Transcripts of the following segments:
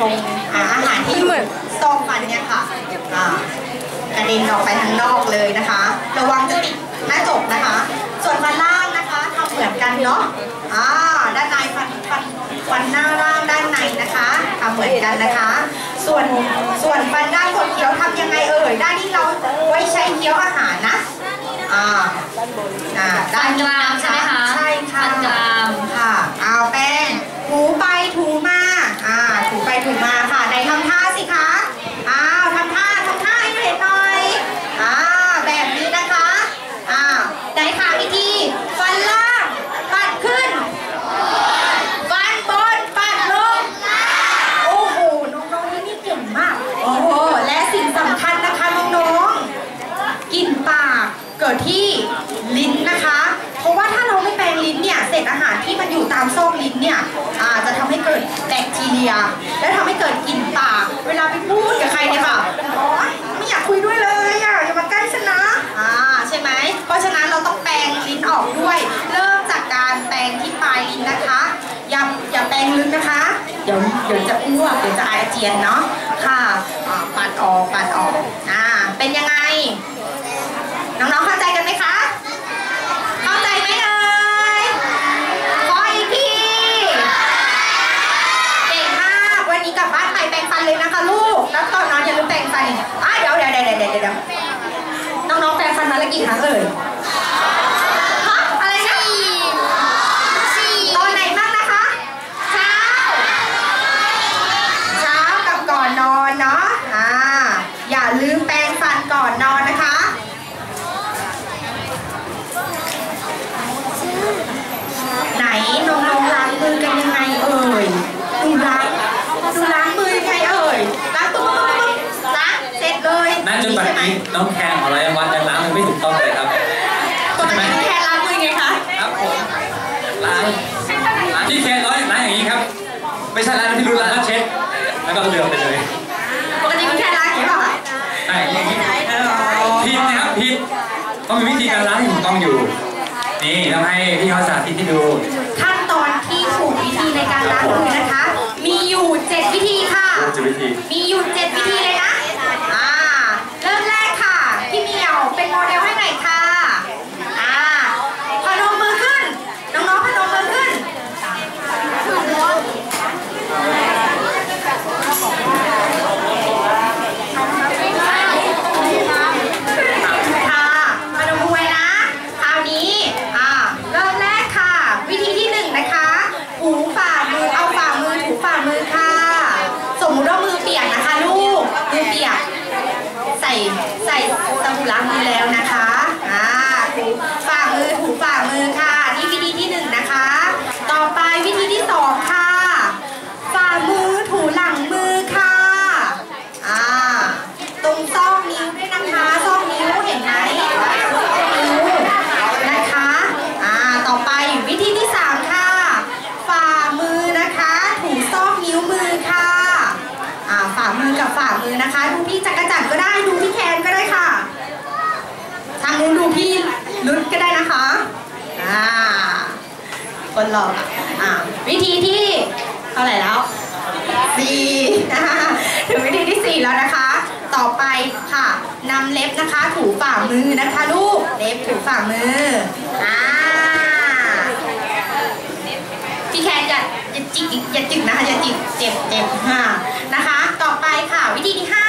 ตรงอาอาหารที่เหมือนซอกฟันเนี่ยค่ะอ่ากระเด็นออกไปทางนอกเลยนะคะ ระวังจะติดหน้าจกนะคะ ส่วนฟันล่างนะคะทำเหมือนกันเนาะอ่าด้านในฟันฟันฟันหน้าล่างด้านในนะคะทำเหมือนกันนะคะ ส่วนส่วนฟันด้านบนเคี้ยวทำยังไงเอ่ยด้านที่เราไว้ใช้เคี้ยวอาหารนะอ่าอ่าด้านนี้ฟันกรามใช่ไหมคะ ใช่ค่ะ ฟันกราม ค่ะเอาแป้งถูไปถูมาอ่าถูไปถูมาค่ะไหนทำท่าสิคะอ้าวทำท่าทำท่าให้เห็นหน่อยอ่าแบบนี้นะคะอ้าวไหนทำอีกทีฟันล่างปัดขึ้น ฟันบนปัดลง โอ้โห น้องๆนี่เก่งมาก โอ้โห และสิ่งสำคัญนะคะน้องๆ กลิ่นปากเกิดที่ลิ้นนะคะ เพราะว่าถ้าเราไม่แปรงลิ้นเนี่ย เศษอาหารที่มันอยู่ตามซอกลิ้นเนี่ยอาจะทำให้เกิดแบคทีเรีย และทำให้เกิดกลิ่นปาก เวลาไปพูดกับใครเนี่ยค่ะไม่อยากคุยด้วยเลยอะอย่ามาใกล้ฉันนะอ่าใช่ไหมเพราะฉะนั้นเราต้องแปรงลิ้นออกด้วย เริ่มจากการแปรงที่ปลายลิ้นนะคะอย่าอย่าแปรงลึกนะคะ เดี๋ยวเดี๋ยวจะอ้วกเดี๋ยวจะอาเจียนเนาะค่ะอ่าปัดออกปัดออกอ่าเป็นยังไงน้องๆเข้าใจกันไหมคะ เข้าใจไหมเอ่ยขออีกที เก่งมาก วันนี้กลับบ้านไปแปรงฟันเลยนะคะลูก แล้วตอนนอนอย่าลืมแปรงฟันอีกอะเดี๋ยวเดี๋ยวเดี๋ยวเดี๋ยวเดี๋ยวน้องๆแปรงฟันมาแล้ว กี่ครั้งเอ่ยฮะอะไรนะตอนไหนบ้างนะคะ เช้า เช้ากับก่อนนอนเนาะ อ่า อย่าลืมแปรงฟันก่อนนอนนะคะ ไหนน้องๆล้างมือกันยังไงเอ่ยดูล้างดูล้างมือยังไงเอ่ยล้างตุ๊บตุ๊บตุ๊บตุ๊บล้างเสร็จเลยณจนปัจจุบันนี้น้องแคน ไม่ใช่ล้างที่รู้ล้างแล้วเช็ดแล้วก็เลือกไปเลยปกติคุณแค่ล้างอย่างนี้เปล่าคะใช่อย่างนี้ผิดนะครับผิดต้องมีวิธีการล้างที่ถูกต้องอยู่ นี่ต้องให้พี่เขาสาธิตให้ดู ขั้นตอนที่ถูกวิธีในการล้างมือนะคะ มีอยู่ 7 วิธีค่ะดูจะวิธี มีอยู่ 7 วิธีเลยนะ อ่า เริ่มแรกค่ะ พี่เหมียวเป็นโมเดลให้หน่อยค่ะ อ่า พนมมือขึ้น น้องๆพนมมือขึ้น ค่ะมาดูไว้นะ คราวนี้ อ่า เริ่มแรกค่ะ วิธีที่หนึ่งนะคะ ถูฝ่ามือ เอาฝ่ามือถูฝ่ามือค่ะ สมมุติว่ามือเปียกนะคะลูก มือเปียก ใส่ใส่สบู่ล้างมือแล้วนะคะ อ่า ถูฝ่ามือถูฝ่ามือค่ะ นี่วิธีที่หนึ่งนะคะ ต่อไปวิธีที่สองค่ะ ฝ่ามือถูหลังมือค่ะ อ่า ตรงซอกนิ้วด้วยนะคะซอกนิ้วเห็นไหมซอกนิ้วนะคะ อ่า ต่อไปวิธีที่สามค่ะ ฝ่ามือนะคะ ถูซอกนิ้วมือค่ะ อ่า ฝ่ามือกับฝ่ามือนะคะ ดูพี่จักรจันทร์ก็ได้ ดูพี่แคนก็ได้ค่ะ ทางนู้นดูพี่นุชก็ได้นะคะอ่าคนหลอกอะอ่าวิธีที่เท่าไหร่แล้วสี่ถึงวิธีที่สี่แล้วนะคะ ต่อไปค่ะนำเล็บนะคะ ถูฝ่ามือนะคะลูกเล็บถูฝ่ามืออ่าพี่แคนอย่าอย่าจิกอย่าจิกนะคะอย่าจิกเจ็บเจ็บฮ่านะคะ ต่อไปค่ะ วิธีที่ห้า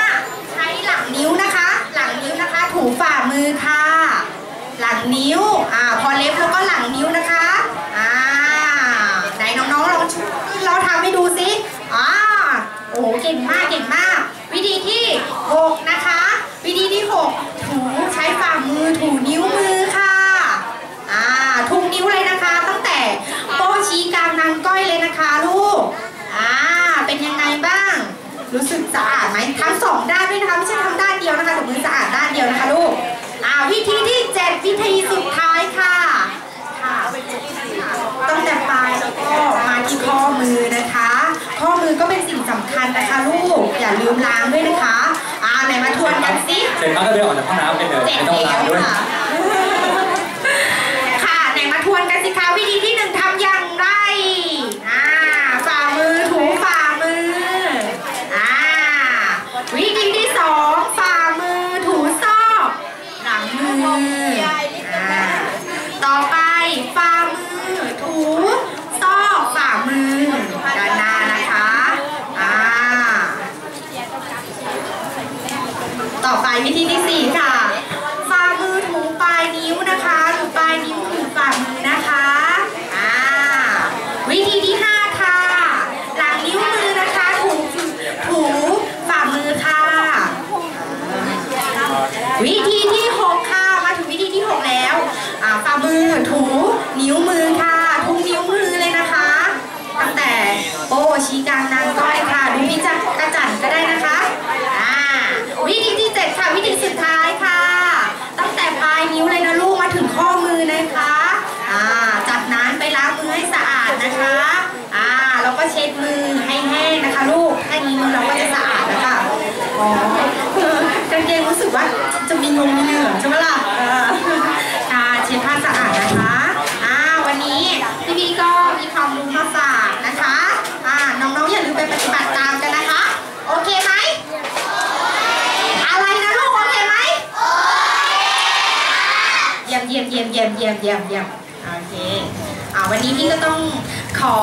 ใช้หลังนิ้วนะคะ หลังนิ้วนะคะ ถูฝ่ามือค่ะ หลังนิ้ว อ่า พอเล็บแล้วก็หลังนิ้วนะคะ อ่า ไหนน้องๆลองช่วยเราทำให้ ดูสิอ่าโอ้โหเก่งมากเก่งมาก วิธีที่หกนะคะ วิธีที่หกถูใช้ฝ่ามือถูนิ้วมือค่ะอ่าทุกนิ้วเลยนะคะ ตั้งแต่โป้ชี้กลางนางก้อยเลยนะคะลูกอ่าเป็นยังไงบ้าง รู้สึกสะอาดไหมทั้งสองด้านด้วยนะคะไม่ใช่ทั้งด้านเดียวนะคะแต่มือสะอาดด้านเดียวนะคะลูกอ่าวิธีที่เจ็ดวิธีสุดท้ายาลืมล้างด้วยนะคะอ่าไหนมาทวนกันสิเสร็จปั๊บก็เดินออกจากห้องน้ำไปเลยไม่ต้องล้างด้วยค่ะไหนมาทวนกันสิคะวิธีที่หนึ่งทำอย่างไรอ่าฝ่ามือถูฝ่ามืออ่าวิธีที่สองฝ่ามือถูซอกหลังมือ ค่ะ ฝ่ามือถูปลายนิ้วนะคะถูปลายนิ้วถูฝ่ามือนะคะอ่าวิธีที่ห้าค่ะ หลังนิ้วมือนะคะถูถูฝ่ามือค่ะ วิธีที่หกค่ะ มาถึงวิธีที่หกแล้วอ่าฝ่ามือถูนิ้วมือค่ะทุกนิ้วมือเลยนะคะ ตั้งแต่โป้ชี้กลางนางก้อยค่ะ ดูพี่จักกระจันก็ได้นะคะอ่าวิธีที่เจ็ดค่ะ วิธีสุดท้ายค่ะ ตั้งแต่ปลาย นิ้วเลยนะลูกมาถึงข้อมือนะคะอ่าจากนั้นไปล้างมือให้สะอาดนะคะอ่าแล้วก็เช็ดมือให้แห้งนะคะลูกแค่นี้มือเราก็จะสะอาดแล้วค่ะอ๋อกางเกงรู้สึกว่าจะมีงงมีเหงื่อใช่ไหมล่ะเออค่ะเช็ดผ้าสะอาดนะคะอ่าวันนี้พี่พี่ก็มีความรู้มาฝากนะคะอ่าน้องๆอย่าลืมไปปฏิบัติตามกันนะคะ โอเคไหมอะไรนะลูกโอเคไหม เยี่ยมเยี่ยมเยี่ยมเยี่ยมเยี่ยมเยี่ยมเยี่ยมโอเคอ่าวันนี้พี่ก็ต้องขอ